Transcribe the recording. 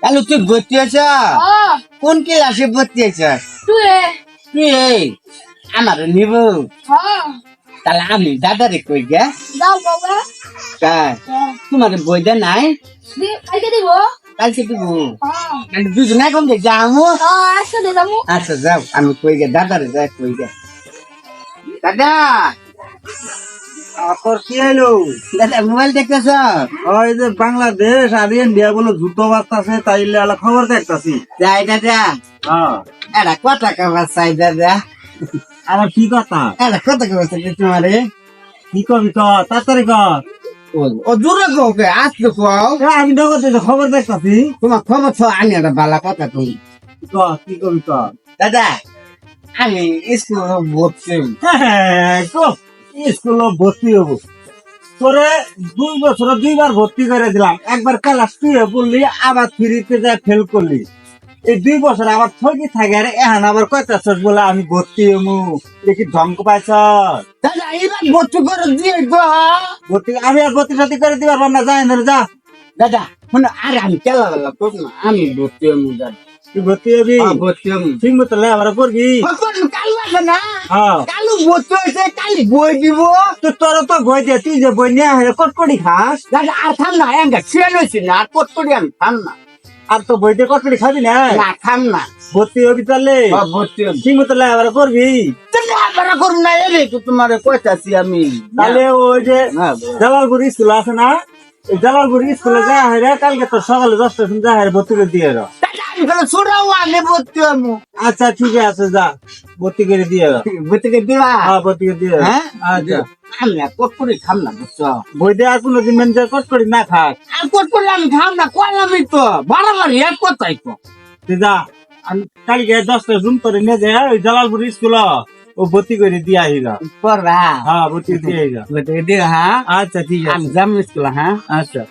তাহলে তুই কোন ক্লাসে ভর্তি হয়েছ? তুই এই নিব। তাহলে আমি দাদারে কই গে? তোমার বই দে নাই? কালকে দিব। দুজন এখন একসাথে যাব আচ্ছা যাও, আমি কই গে, দাদারে যাই কই গে। দাদা! তোর কি এলো দাদা মোবাইল দেখতেছ? ওই যে বাংলাদেশ আর ইন্ডিয়া বলে যুদ্ধ বার্তাছে তাইলে আলা খবর দেখতাছি। যাই দাদা। হ্যাঁ। এটা কত টাকা চাই দাদা? আর কি কথা? এটা কত টাকা চাই তোমারে? কি কবি ক? তাড়াতাড়ি কর ও দূরে কোকে আসলে কোও। এ, আমি নগদ খবর দেখতাছি। তোমার খবর ছ আমি একটা বালা কথা তুমি ক কি কবি ক? দাদা আমি স্কুল ভর্তি স্কুল ভর্তি হব। তোরে দুই বছর দুইবার ভর্তি করে দিলাম। একবার ক্লাস তুই পড়লি আবার ফ্রিতে যা ফেল করলি। এই দুই বছর আবার থকি থাকে আর এখন আবার কয়টা বলে আমি ভর্তি হমু? দেখি ধ্বংস পাইছ? দাদা ভর্তি করে দিয়ে ভর্তি আমি আর ভর্তি সাথে করে দিবার না যাই না যা। দাদা শুনে আরে আমি কেলা বেলা আমি ভর্তি হব দাদা। তুই ভর্তি হবি? হ্যাঁ, ভর্তি হব ঠিক মতো লে করবি। কালু না? হ্যাঁ। কালু ভর্তি হয়েছে কালি বই দিব। তো তোর তো বই দিয়ে তুই যে বই নিয়ে আসলে কটকটি খাস? আর থাম না এঙ্গা ছিয়ান হয়েছি না আর কত আমি থাম না। আর তো বই কটকটি খাবি না? না থাম না। ভর্তি হবি তাহলে? হ্যাঁ, ভর্তি হব। ঠিক মতো লে করবি? তুমি আবার করুন না এরে তো তোমার কইতাছি আমি। তাহলে ওই যে জালালপুর স্কুল আছে না? জালালপুর স্কুলে যা হয় কালকে তো সকালে দশটার সময় যা হয় ভর্তি করে দিয়ে তাহলে ছোড়াও আনে ভর্তি হব। আচ্ছা ঠিক আছে যা। ভর্তি করে দিয়ে এলো ভর্তি করে দিবা? হ্যাঁ ভর্তি করে দিয়ে। হ্যাঁ? আচ্ছা। আমি আর কত করে খাম না বুঝছ? বই দিয়ে আর কোনোদিন মেনজার কটকটি না খাস আর কত করে আমি খাম না কইলামই তো? বারবার এক কথাই তো? যা। আমি কালকে দশটার রুম করে নিয়ে যায় ওই জালালপুর স্কুল। ও ভর্তি করে দিয়ে পড়বা হ্যাঁ ভর্তি দিয়ে আহিল ভর্তি করে হ্যাঁ? আচ্ছা ঠিক আছে। আমি যাম স্কুল হ্যাঁ? আচ্ছা।